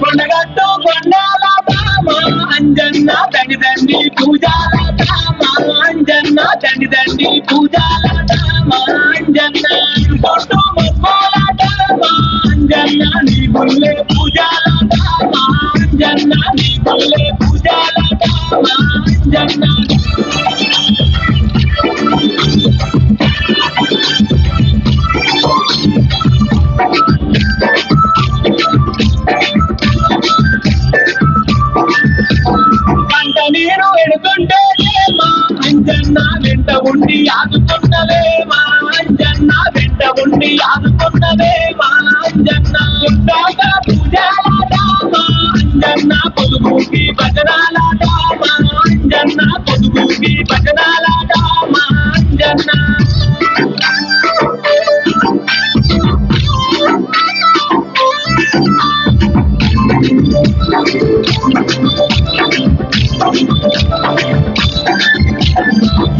కొండగట్టు కొండాల బామ అంజన్న దండి దండి పూజాల బామ అంజన్న తండ్రి దండి పూజాల బామ అంజన్న. తొట్టు బామ అంజన్న నీ బుల్లే పూజాల అంజన్న కంట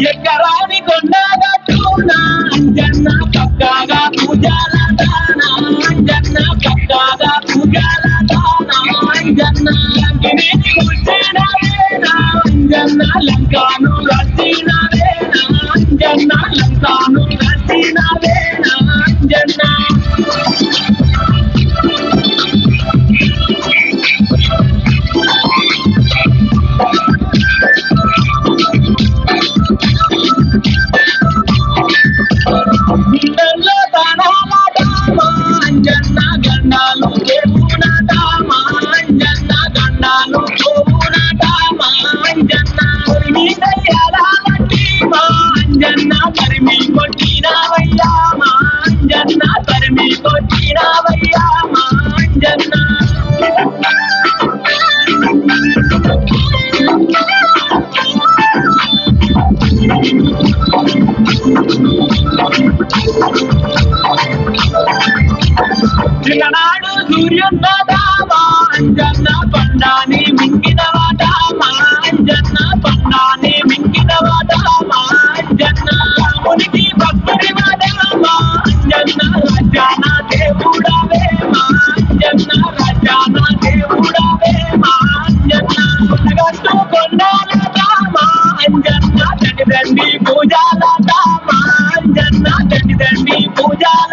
ఎక్కరాని కొండగట్టున అంజన్న పక్కాగా పూజాల దాన. అంజన్న పక్కాగా పూజాల దాన. అంజన్న అంజన్న లంకాను Yeah. మింగియున్నదా అంజన్న పండాని మింగినవాట అంజన్న పండాని మింగినవాట అంజన్న మునికి భక్తుడి అంజన్న రజాన దేవుడవే అంజన్న రజాన దేవుడవే అంజన్న కొండాల అంజన్న తడిదండి పూజాల అంజన్న తడిదండి పూజాల